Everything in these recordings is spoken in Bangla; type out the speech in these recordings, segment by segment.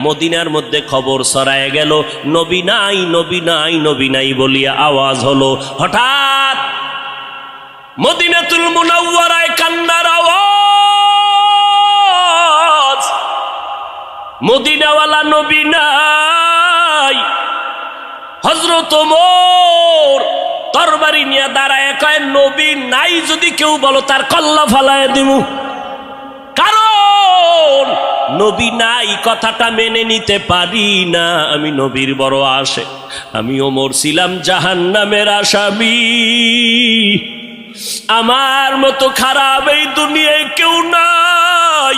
মদিনার মধ্যে খবর ছড়ায় গেল, নবী নাই নবী নাই নবী নাই বলিয়া আওয়াজ হলো। হঠাৎ মদিনাতুল মুনাওয়ারায় কান্নার আওয়াজ। মদিনাওয়ালা নবী নাই। হজরত মোর তরবারি নিয়ে দাঁড়ায় কয়, নবী নাই যদি কেউ বলো তার কল্লা ফালায় দিমু। কারণ নবী নাই, কথাটা মেনে নিতে পারি না। আমি নবীর বড় আসে আমি ওমর ছিলাম জাহান নামের আসামি। আমার মতো খারাপ এই দুনিয়ায় কেউ নাই।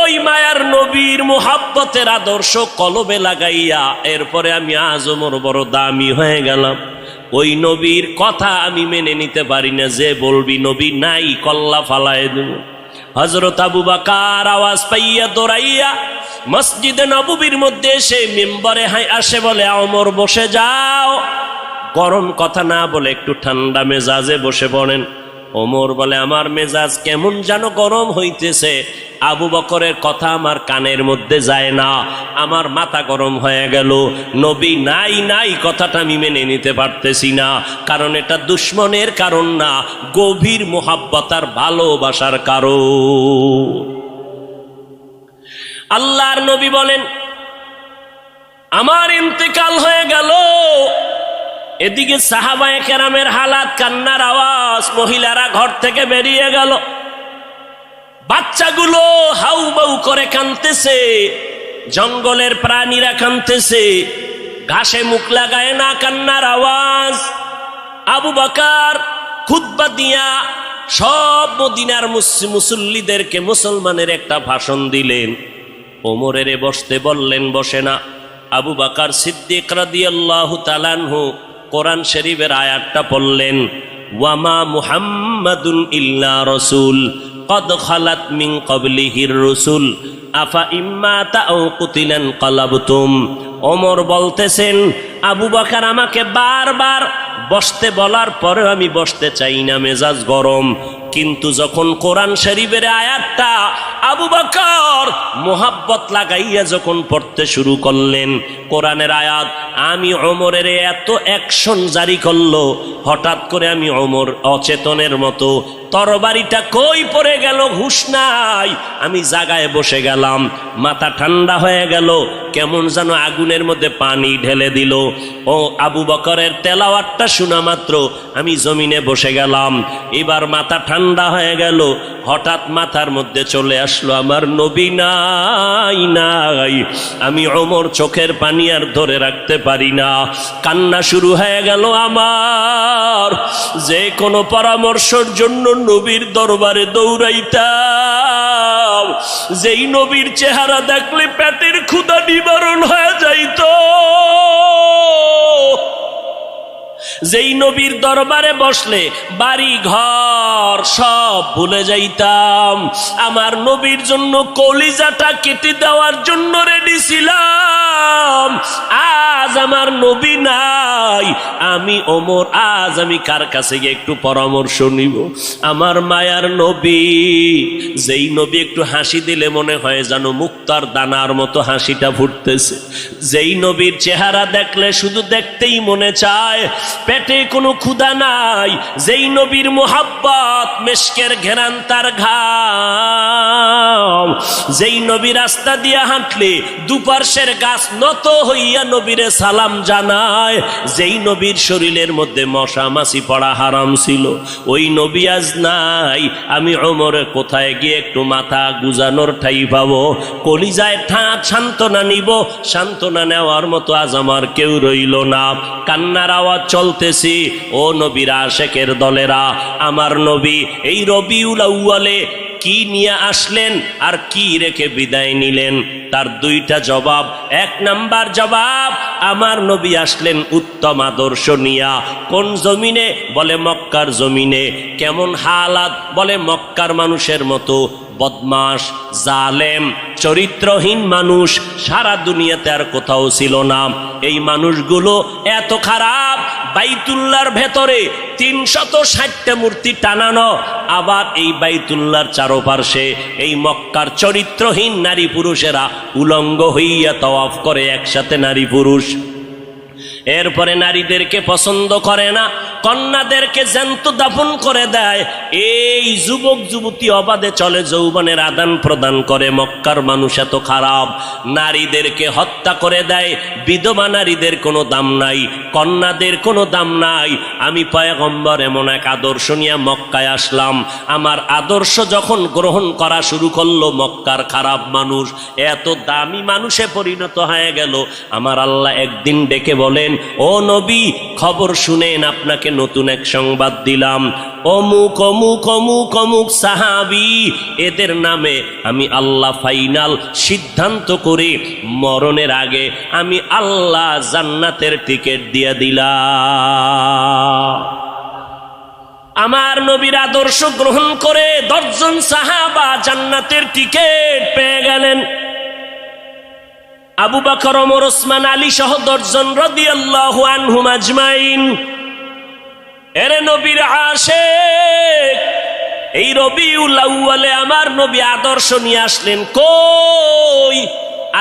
ওই মায়ার নবীর মোহাব্বতের আদর্শ কলবে লাগাইয়া, এরপরে আমি আজ ওমর বড় দামি হয়ে গেলাম। ওই নবীর কথা আমি মেনে নিতে পারি না, যে বলবি, নবী নাই, কল্লা ফালায় দেব। হজরত আবু বাকার আওয়াজ পাইয়া দৌড়াইয়া মসজিদে নবীর মধ্যে এসে মেম্বারে হাই আসে বলে অমর বসে যাও। গরম কথা না বলে একটু ঠান্ডা মেজাজে বসে পড়েন। ওমর বলে, আমার মেজাজ কেমন যেন গরম হইতেছে। আবু বকরের কথা আমার কানের মধ্যে যায় না। আমার মাথা গরম হয়ে গেল। নবী নাই নাই কথাটা আমি মেনে নিতে পারতেছি না। কারণ এটা দুশ্মনের কারণ না, গভীর মোহাব্বতার ভালোবাসার কারণ। আল্লাহর নবী বলেন, আমার ইন্তেকাল হয়ে গেল। এদিকে সাহাবায় কেরামের হালাত, কান্নার আওয়াজ, মহিলারা ঘর থেকে বেরিয়ে গেল। বাচ্চাগুলো হাউ বাউ করে কানতেছে জঙ্গলের প্রাণীরা কানতেছে ঘাসে মুখ লাগায় না কান্নার আওয়াজ। আবু বাকার খুদ্া দিয়া সব মদিনার মুস- মুসল্লিদেরকে মুসলমানের একটা ভাষণ দিলেন। ওমরের বসতে বললেন, বসে না। আবু বাকার সিদ্দিক রাদিয়াল্লাহু তালানহু কোরআন শরীফের আয়াতটা পড়লেন, ওয়ামা মুহাম্মাদুন ইল্লা রসুল, কদ খালাত মিন কবলিহির রসুল, আফা ইম্মা তাও কুতিলেন কলাবতুম। ওমর বলতেছেন, আবু বাকার আমাকে বারবার বসতে বলার পরেও আমি বসতে চাই না, মেজাজ গরম। কিন্তু যখন কোরআন শরীফের আয়াতটা আবু বকর মোহাব্বত লাগাইয়া যখন পড়তে শুরু করলেন, কোরআনের আয়াত, আমি অমরের এত অ্যাকশন জারি করল, হঠাৎ করে আমি অমর অচেতনের মতো তরবারিটা কই পড়ে গেল? হুশ নাই। আমি জাগায় বসে গেলাম। মাথা ঠান্ডা হয়ে গেল। কেমন যেন আগুনের মধ্যে পানি ঢেলে দিল। ও আবু বকরের তেলাওয়াতটা শোনা মাত্র। আমি জমিনে বসে গেলাম। এবার মাথা ঠান্ডা হয়ে গেল। হঠাৎ মাথার মধ্যে চলে আসলো, আমার নবী নাই নাই। আমি অমর চোখের পানি আর ধরে রাখতে পারি না। কান্না শুরু হয়ে গেল আমার। যে কোনো পরামর্শের জন্য নবীর দরবারে দৌড়াইতাম। যেই নবীর চেহারা দেখলে পেটের ক্ষুদা নিবারণ হয়ে যাইতো। যেই নবীর দরবারে বসলে বাড়ি, ঘর সব ভুলে যাইতাম। আমার নবীর জন্য কলিজাটা কেটে দেওয়ার জন্য রেডি ছিলাম। আজ আমার নবী নাই। আমি ওমর, আজ আমি কার কাছে গিয়ে একটু পরামর্শ নিব? আমার মায়ার নবী, যেই নবী একটু হাসি দিলে মনে হয় যেন মুক্তার দানার মতো হাসিটা ফুটতেছে। যেই নবীর চেহারা দেখলে শুধু দেখতেই মনে চায় পেটে কোনো ক্ষুধা নাই, যেই নবীর মোহাব্বত মেশকের ঘেরান তার ঘাম। যেই নবী রাস্তা দিয়া হাঁটলে দুপার্শ্বের গাছ নত হইয়া নবীরে সালাম জানায়, যেই নবীর শরীরের মধ্যে মশা মাছি পড়া হারাম ছিল। ওই নবী আজ নাই, আমি অমরে কোথায় গিয়ে একটু মাথা গুজানোর ঠাই পাবো? কলিজায় ঠাঁট সান্ত্বনা নিব, সান্ত্বনা নেওয়ার মতো আজ আমার কেউ রইল না। কান্নার আওয়াজ চলতেছি ও নবীর আশেকের দলেরা, আমার নবী এই রবিউল আউয়ালে কি নিয়ে আসলেন আর কি রেখে বিদায় নিলেন? তার দুইটা জবাব। এক নাম্বার জবাব, আমার নবী আসলেন উত্তম আদর্শ নিয়া। কোন জমিনে? বলে মক্কার জমিনে। কেমন হালাত? বলে মক্কার মানুষের মতো। বদমাস জালেম, চরিত্রহীন মানুষ, সারা দুনিয়াতে আর কোথাও ছিল না। এই মানুষগুলো এত খারাপ বাইতুল্লার ভেতরে তিনশত ষাটটা মূর্তি টানানো। আবার এই বাইতুল্লার চারোপার্শ্বে এই মক্কার চরিত্রহীন নারী পুরুষেরা উলঙ্গ হইয়া তওয়াফ করে একসাথে নারী পুরুষ। এরপরে নারীদেরকে পছন্দ করে না, কন্যাদেরকে জ্যান্ত দাফন করে দেয়। এই যুবক, যুবতী অবাধে চলে, যৌবনের আদান প্রদান করে। মক্কার মানুষ এত খারাপ। নারীদেরকে হত্যা করে দেয়। বিধবা নারীদের কোনো দাম নাই, কন্যাদের কোনো দাম নাই। আমি পয়গম্বর এমন এক আদর্শ নিয়ে মক্কায় আসলাম। আমার আদর্শ যখন গ্রহণ করা শুরু করল, মক্কার খারাপ মানুষ, এত দামি মানুষে পরিণত হয়ে গেল। আমার আল্লাহ একদিন ডেকে বলেন ও নবী, খবর শুনেন, আপনাকে নতুন এক সংবাদ দিলাম। অমুক অমুক অমুক অমুক সাহাবি, এদের নামে আমি আল্লাহ ফাইনাল সিদ্ধান্ত করে মরণের আগে আমি আল্লাহ জান্নাতের টিকিট দিয়ে দিলাম। আমার নবীর আদর্শ গ্রহণ করে দশজন সাহাবা জান্নাতের টিকিট পেয়ে গেলেন। আবু বাকর, ওমর, ওসমান, আলী সহ দর্জন রদি আল্লাহ আনহুম আজমাইন। এরে নবীর আসে এই আউয়ালে আমার নবী আদর্শ নিয়ে আসলেন কই?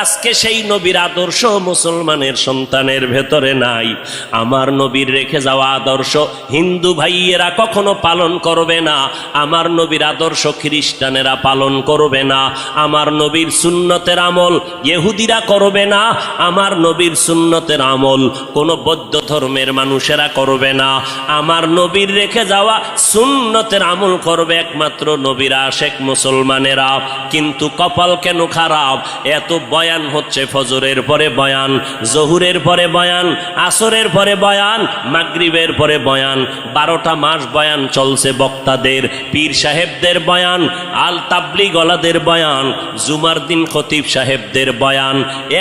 আজকে সেই নবীর আদর্শ মুসলমানের সন্তানের ভেতরে নাই। আমার নবীর রেখে যাওয়া আদর্শ হিন্দু ভাইয়েরা কখনো পালন করবে না। আমার নবীর আদর্শ খ্রিস্টানেরা পালন করবে না। আমার নবীর সুন্নতের আমল ইহুদিরা করবে না। আমার নবীর সুন্নতের আমল কোন বৌদ্ধ ধর্মের মানুষেরা করবে না। আমার নবীর রেখে যাওয়া সুন্নতের আমল করবে একমাত্র নবীরা শেখ মুসলমানেরা। কিন্তু কপাল কেন খারাপ? এত বয়ান হচ্ছে ফজরের পরে বয়ান, জহুরের পরে বয়ান, আসরের পরে বয়ান, মাগরিবের পরে বয়ান, বারোটা মাস বয়ান চলছে বক্তাদের, পীর সাহেবদের বয়ান, আল তাবলি গলাদের বয়ান, জুমার দিন খতিব সাহেবদের বয়ান।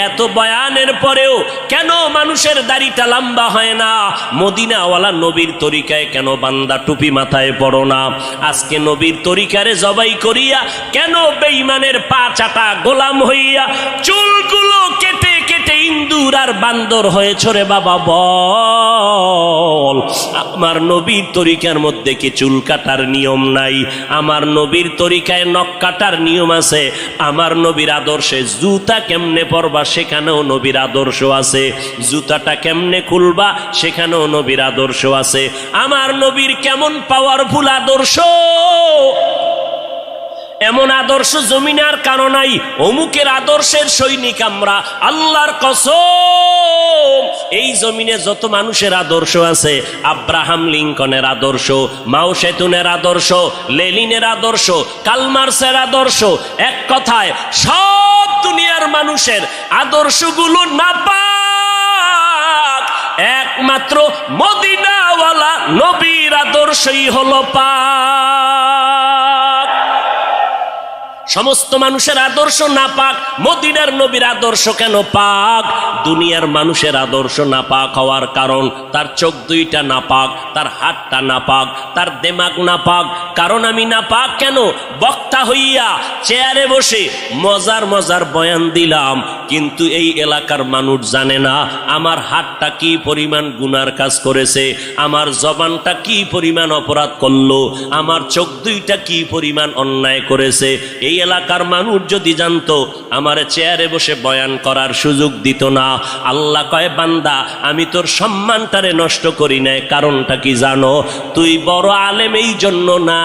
এত বয়ানের পরেও কেন মানুষের দাড়িটা লম্বা হয় না? মদিনাওয়ালা নবীর তরিকায় কেন বান্দা টুপি মাথায় পড়ো না? আজকে নবীর তরিকারে জবাই করিয়া কেন বেইমানের পা চাটা গোলাম হইয়া চুলগুলো কেটে কেটে ইন্দুর আর বান্দর হয়েছ রে বাবা, বল। আমার নবীর তরিকার মধ্যে কি চুল কাটার নিয়ম নাই? আমার নবীর তরিকায় নখ কাটার নিয়ম আছে। আমার নবীর আদর্শে জুতা কেমনে পরবা সেখানেও নবীর আদর্শ আছে। জুতাটা কেমনে খুলবা সেখানেও নবীর আদর্শ আছে। আমার নবীর কেমন পাওয়ারফুল আদর্শ? এমন আদর্শ জমিনার কারণাই অমুকের আদর্শের সৈনিক আমরা। আল্লাহর কসম, এই জমিনে যত মানুষের আদর্শ আছে, আব্রাহাম লিঙ্কনের আদর্শ, মাও সেতুনের আদর্শ, লেলিনের আদর্শ, কালমার্সের আদর্শ, এক কথায় সব দুনিয়ার মানুষের আদর্শগুলো না পাক, একমাত্র মদিনাওয়ালা নবীর আদর্শই হলো পাক। সমস্ত মানুষের আদর্শ না পাক, মদিনার নবীর আদর্শ কেন পাক? দুনিয়ার মানুষের আদর্শ না পাক হওয়ার কারণ, তার চোখ দুইটা না পাক, তার হাতটা না পাক, তার দেমাগ না পাক। কারণ আমি না পাক কেন? বক্তা হইয়া চেয়ারে বসে মজার মজার বয়ান দিলাম। কিন্তু এই এলাকার মানুষ জানে না, আমার হাতটা কি পরিমাণ গুনার কাজ করেছে, আমার জবানটা কি পরিমাণ অপরাধ করল, আমার চোখ দুইটা কি পরিমাণ অন্যায় করেছে, এই এলাকার মানুষ যদি জানতো আমার চেয়ারে বসে বয়ান করার সুযোগ দিত না। আল্লাহ কয়, বান্দা, আমি তোর সম্মানটারে নষ্ট করি নাই, কারণটা কি জানো? তুই বড় আলেম এই জন্য না।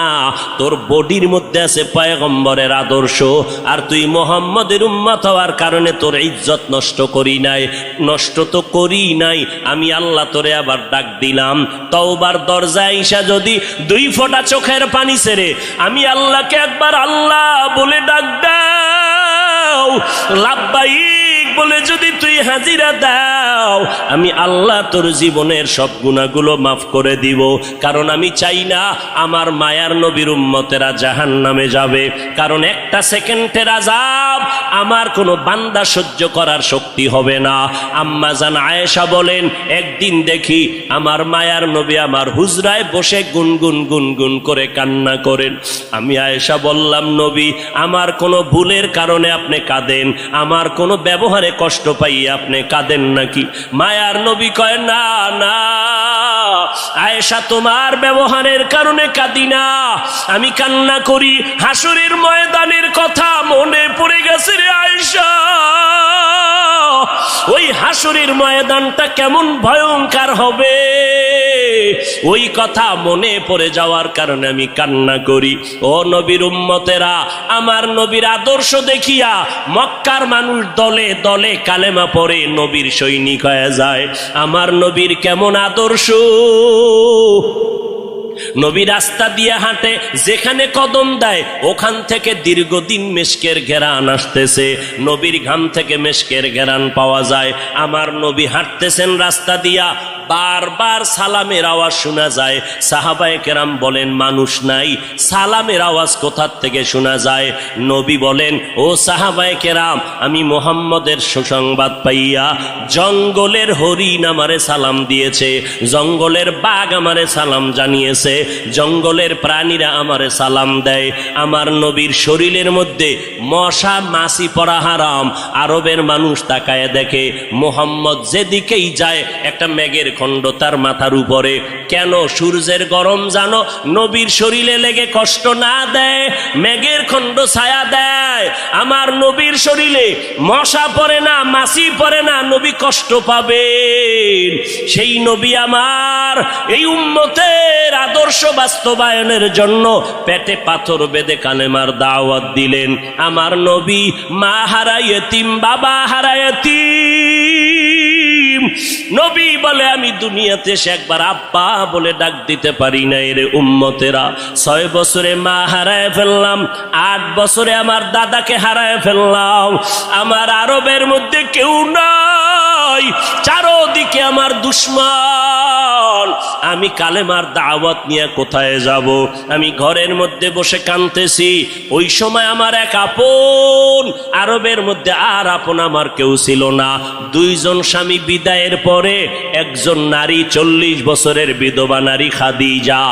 তোর বডির মধ্যে আছে পয়গম্বরের আদর্শ, আর তুই মোহাম্মদের উম্মত হওয়ার কারণে তোর ইজ্জত নষ্ট করি নাই। নষ্ট তো করি নাই, আমি আল্লাহ তোরে আবার ডাক দিলাম। তওবার দরজায় ঈশা যদি দুই ফোঁটা চোখের পানি ছেড়ে আমি আল্লাহকে একবার আল্লাহ বলে ডাক দাও। লাভবাহিক বলে যদি তুই হাজিরা দাও আমি আল্লাহ তোর জীবনের সব গুণাগুলো মাফ করে দিব। কারণ আমি চাই না আমার মায়ার নবীর উম্মতেরা জাহান নামে যাবে। কারণ একটা সেকেন্ডের আজাব আমার কোনো বান্দা সহ্য করার শক্তি হবে না। আম্মা জান আয়েশা বলেন, একদিন দেখি আমার মায়ার নবী আমার হুজরায় বসে গুনগুন গুনগুন করে কান্না করেন। আমি আয়েশা বললাম, নবী, আমার কোনো ভুলের কারণে আপনি কাঁদেন। আমার কোনো ব্যবহারে কষ্ট পাই আপনি কাঁদেন নাকি? মায়ার নবী কয়, না না, আয়েশা তোমার ব্যবহারের কারণে কাঁদি না। আমি কান্না করি, হাসুরের ময়দানের কথা মনে পড়ে গেছে রে আয়েশা। ওই হাসুরের ময়দানটা কেমন ভয়ঙ্কর হবে। ওই কথা মনে পড়ে যাওয়ার কারণে আমি কান্না করি। ও নবীর উম্মতেরা, আমার নবীর আদর্শ দেখিয়া মক্কার মানুষ দলে দলে কালেমা পড়ে নবীর সৈনিক হয়ে যায়। আমার নবীর কেমন আদর্শ? নবী রাস্তা দিয়ে হাঁটে, যেখানে কদম দেয়, ওখান থেকে দীর্ঘদিন মেশকের ঘেরান আসতেছে। নবীর ঘাম থেকে মেশকের ঘেরান পাওয়া যায়। আমার নবী হাঁটতেছেন রাস্তা দিয়া বারবার সালামের আওয়াজ শোনা যায়। সাহাবায়ে কেরাম বলেন, মানুষ নাই, সালামের আওয়াজ কোথার থেকে শোনা যায়? নবী বলেন, ও সাহাবায়ে কেরাম, আমি মোহাম্মদের সুসংবাদ পাইয়া জঙ্গলের হরিণ আমারে সালাম দিয়েছে, জঙ্গলের বাঘ আমারে সালাম জানিয়েছে, জঙ্গলের প্রাণীরা আমারে সালাম দেয়। আমার নবীর শরীরের মধ্যে মশা মাসি পড়া হারাম। আরবের মানুষ তাকায় দেখে, মোহাম্মদ যেদিকেই যায়, একটা মেঘের খণ্ড তার মাথার উপরে। কেন সূর্যের গরম জানো? নবীর শরীরে লেগে কষ্ট না দেয়, মেঘের খণ্ড ছায়া দেয়। আমার নবীর শরীরে মশা পড়ে না মাসি পড়ে না, নবী কষ্ট পাবেন। সেই নবী আমার এই উম্মতের আদর্শ বাস্তবায়নের জন্য পেটে পাথর বেঁধে কালেমার দাওয়াত দিলেন। আমার নবী মা হারাইতিম বাবা হারাইতিম নবী বলে, আমি দুনিয়াতে সে একবার আব্বা বলে ডাক দিতে পারি না এর উম্মতেরা। ছয় বছরে মা হারায় ফেললাম, আট বছরে আমার দাদাকে হারায় ফেললাম। আমার আরবের মধ্যে কেউ নাই চারোদিকে আমার দুশ্মন। আমি কালেমার দাওয়াত নিয়ে কোথায় যাব? আমি ঘরের মধ্যে বসে কানতেছি ওই সময় আমার এক আপন, আরবের মধ্যে আর আপন আমার কেউ ছিল না। দুইজন স্বামী বিদায়ের পরে একজন নারী, চল্লিশ বছরের বিধবা নারী খাদিজা।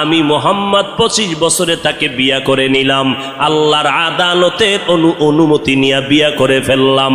আমি মোহাম্মদ পঁচিশ বছরে তাকে বিয়া করে নিলাম। আল্লাহর আদালতের অনু অনুমতি নিয়ে বিয়া করে ফেললাম।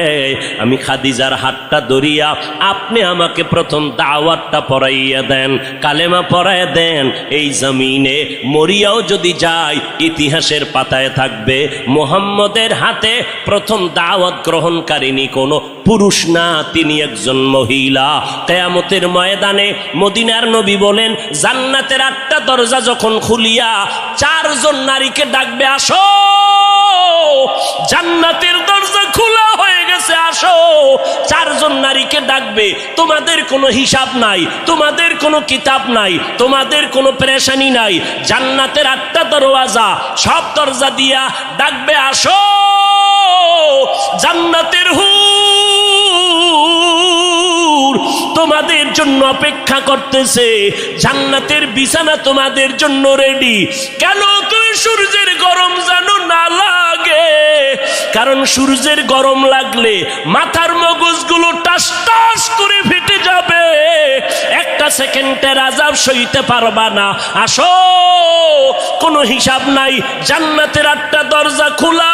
আমি খাদিজার হাতটা ধরিয়া আপনি আমাকে প্রথম দাওয়াতটা পড়াইয়া দেন, কালেমা পড়াইয়া দেন। এই জমিনে মরিয়াও যদি যায়, ইতিহাসের পাতায় থাকবে, মোহাম্মদের হাতে প্রথম দাওয়াত গ্রহণকারিনী কোনো পুরুষ না, তিনি একজন মহিলা। কেয়ামতের ময়দানে মদিনার নবী বলেন, জান্নাতের আটটা দরজা যখন খুলিয়া চারজন নারীকে ডাকবে, আসো! জান্নাতের দরজা খোলা হয়ে গেছে, আসো। চারজন নারীকে ডাকবে, তোমাদের কোনো হিসাব নাই, তোমাদের কোনো কিতাব নাই, তোমাদের কোনো পেরেশানি নাই। জান্নাতের আটটা দরওয়াজা, সব দরজা দিয়া ডাকবে, আসো। জান্নাতের তোমাদের জন্য অপেক্ষা করতেছে। জান্নাতের বিছানা তোমাদের জন্য রেডি কেন তুই সূর্যের গরম জানো না লাগে? কারণ সূর্যের গরম লাগলে মাথার মগজগুলো টাস টাস করে ফেটে যাবে। একটা সেকেন্ডের আজাব সইতে পারবা না। আসো, কোনো হিসাব নাই। জান্নাতের আটটা দরজা খোলা।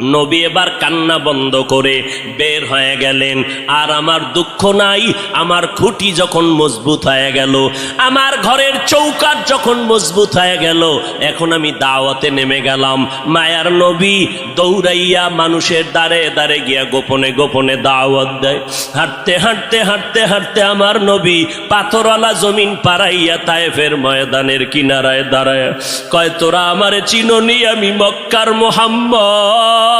নবী এবার কান্না বন্ধ করে বের হয়ে গেলেন। আর আমার দুঃখ নাই, আমার খুঁটি যখন মজবুত হয়ে গেল, আমার ঘরের চৌকাট যখন মজবুত হয়ে গেল, এখন আমি দাওয়াতে নেমে গেলাম। মায়ার নবী দৌড়াইয়া মানুষের দ্বারে দ্বারে গিয়া গোপনে গোপনে দাওয়াত দেয়। হাঁটতে হাঁটতে হাঁটতে হাঁটতে আমার নবী পাথরওয়ালা জমিন পাড়াইয়া তায়েফের ময়দানের কিনারায় দাঁড়ায়। কয়, তোরা আমারে চিননি আমি মক্কার মোহাম্মদ?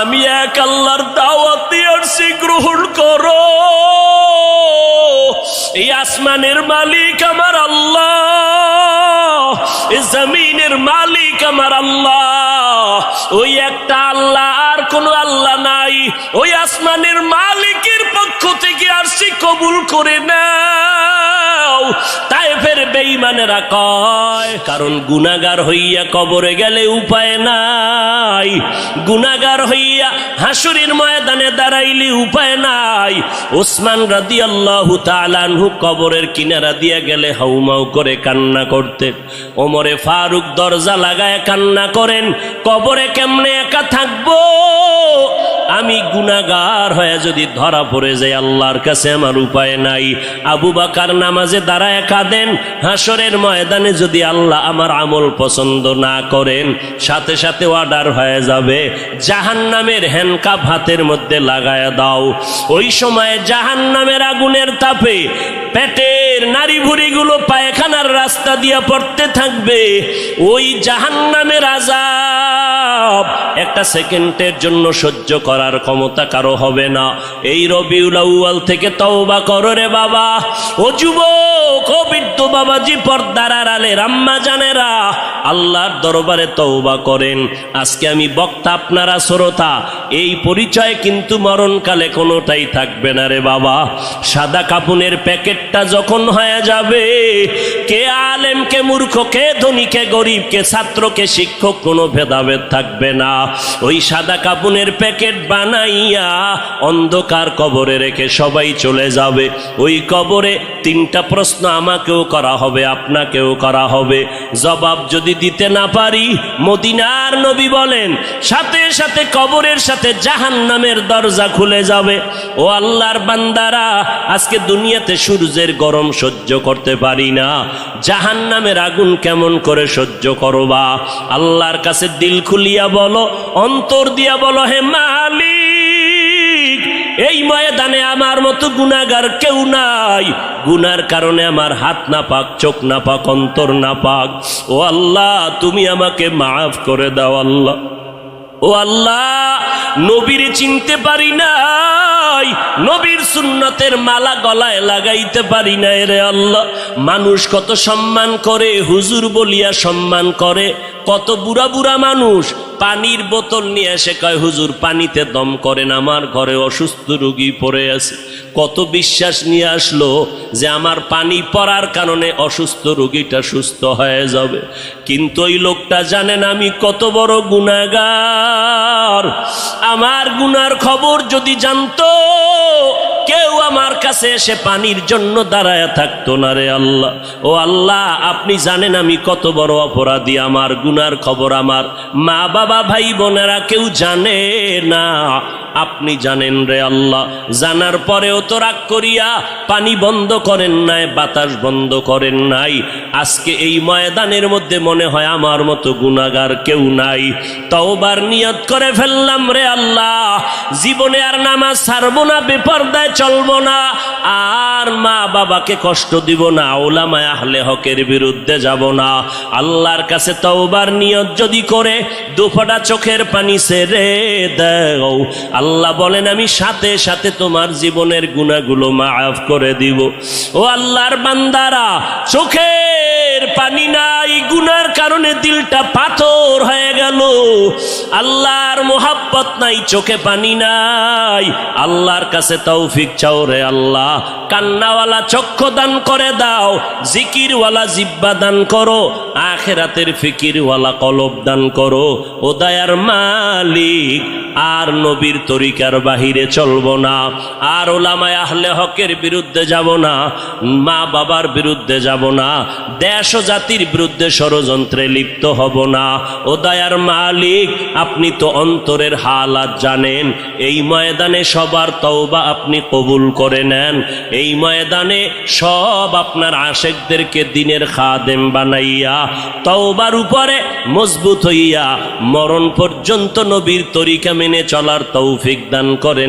আমি এক আল্লাহর দাওয়াত দিয়ে আসছি গ্রহণ করো। এই আসমানের মালিক আমার আল্লাহ, এই জমিনের মালিক আমার আল্লাহ। ওই একটা আল্লাহ আর কোনো আল্লাহ নাই। ওই আসমানের মালিকের পক্ষ থেকে আসছি কবুল করে নাও তাই ফের বেইমানেরা কয়, কারণ গুনাগার হইয়া কবরে গেলে উপায় নাই। গুনাগার হইয়া হাসুরির ময়দানে দাঁড়াইলে উপায় নাই। ওসমান রাদি আল্লাহ তালানহু কবরের কিনারা দিয়া গেলে হাউমাউ করে কান্না করতেন। ওমরে ফারুক দরজা লাগায় কান্না করেন, কবরে কেমনে একা থাকব? আমি গুনাগার হয়ে যদি ধরা পড়ে যাই, আল্লাহর কাছে আমার উপায় নাই। আবু বাকার নামাজে দাঁড়ায় কাঁদেন হাসরের ময়দানে যদি আল্লাহ আমার আমল পছন্দ না করেন, সাথে সাথে অর্ডার হয়ে যাবে। জাহান নামের হ্যান্ডকাপ হাতের মধ্যে লাগায় দাও। ওই সময় জাহান নামের আগুনের তাপে পেটের নারী ভুড়িগুলো পায়খানার রাস্তা দিয়ে পড়তে থাকবে। ওই জাহান নামের আজাব একটা সেকেন্ডের জন্য সহ্য করার ক্ষমতা কারও হবে না। এই রবিউল আউয়াল থেকে তওবা করো রে বাবা। ও যুবক, ও বৃদ্ধ বাবাজি, পর্দার আড়ালে রাম্মা জানেরা আল্লাহর দরবারে তওবা করেন। আজকে আমি বক্তা আপনারা, শ্রোতা, এই পরিচয় কিন্তু মরণকালে কোনোটাই থাকবে না রে বাবা। সাদা কাপুনের প্যাকেটটা যখন হয়ে যাবে, কে আলেম, কে মূর্খ, কে ধনী, কে গরিব, কে ছাত্র, কে শিক্ষক, কোনো ভেদাভেদ থাকবে না। ওই সাদা কাপুনের প্যাকেট বানাইয়া অন্ধকার কবরে রেখে সবাই চলে যাবে। ওই কবরে তিনটা প্রশ্ন আমাকেও করা হবে, আপনাকেও করা হবে। জবাব যদি দিতে না পারি। মদিনার নবী বলেন, সাথে সাথে কবরের সাথে জাহান নামের দরজা খুলে যাবে। ও আল্লাহর বান্দারা, আজকে দুনিয়াতে সূর্যের গরম সহ্য করতে পারি না। জাহান নামের আগুন কেমন করে সহ্য করবা? আল্লাহর কাছে দিল খুলিয়া বলো, অন্তর দিয়া বলো, হে মালিক! এই ময়দানে আমার মতো গুনাগার কেউ নাই। গুনার কারণে আমার হাত না পাক চোখ না পাক অন্তর না পাক ও আল্লাহ, তুমি আমাকে মাফ করে দাও আল্লাহ। ও আল্লাহ, নবীর চিনতে পারি নাই। নবীর সুন্নতের মালা গলায় লাগাইতে পারি নাই রে আল্লাহ। মানুষ কত সম্মান করে, হুজুর বলিয়া সম্মান করে। কত বুড়া বুড়া মানুষ পানির বোতল নিয়ে এসে কয়, হুজুর, পানিতে দম করেন, আমার ঘরে অসুস্থ রুগী পড়ে আছে। কত বিশ্বাস নিয়ে আসলো যে আমার পানি পড়ার কারণে অসুস্থ রুগীটা সুস্থ হয়ে যাবে। কিন্তু ওই লোকটা জানেন আমি কত বড় গুণাগার আমার গুনার খবর যদি জানতো কেউ আমার কাছে এসে পানির জন্য দাঁড়ায় থাকতো না রে আল্লাহ। ও আল্লাহ, আপনি জানেন আমি কত বড় অপরাধী, আমার গুনার খবর আমার। মা বাবা, ভাই বোনেরা কেউ জানে না। আপনি জানেন রে আল্লাহ, জানার পরেও তো রাগ করিয়া পানি বন্ধ করেন নাই, বাতাস বন্ধ করেন নাই। আজকে এই ময়দানের মধ্যে মনে হয় আমার মতো গুণাগার কেউ নাই। তওবার নিয়ত করে ফেললাম রে আল্লাহ। জীবনে আর নামাজ ছাড়বো না, বেপর্দায় চলবো না, আর মা বাবাকে কষ্ট দিব না ওলামায় আহলে হকের বিরুদ্ধে যাব না। আল্লাহর কাছে তওবার নিয়ত যদি করে, দুফাটা চোখের পানি সেরে দেও। আল্লাহ বলেন, আমি সাথে সাথে তোমার জীবনের গুণাগুলো মাফ করে দিব। ও আল্লাহর বান্দারা চোখের পানি নাই, গুনার কারণে দিলটা পাথর হয়ে গেল। আল্লাহর মোহাব্বত নাই, চোখে পানি নাই। আল্লাহর কাছে তৌফিক চাও রে আল্লাহ। কান্নাওয়ালা চক্ষু দান করে দাও, জিকিরওয়ালা জিব্বা দান করো, আখেরাতের ফিকিরওয়ালা কলব দান করো। ও দয়ার মালিক আর নবীর তরিকার বাহিরে চলবো না। আর ওলামায় আহলে হকের বিরুদ্ধে যাব না। মা বাবার বিরুদ্ধে যাব না। দেশ ও জাতির বিরুদ্ধে ষড়যন্ত্রে লিপ্ত হব না। ও দয়ার মালিক, আপনি তো অন্তরের হালাত জানেন। এই ময়দানে সবার তওবা আপনি কবুল করে নেন। এই ময়দানে সব আপনার আশেকদেরকে দিনের খাদেম বানাইয়া, তওবার উপরে মজবুত হইয়া, মরণ পর্যন্ত নবীর তরিকা মেনে চলার তৌফিক দান করেন।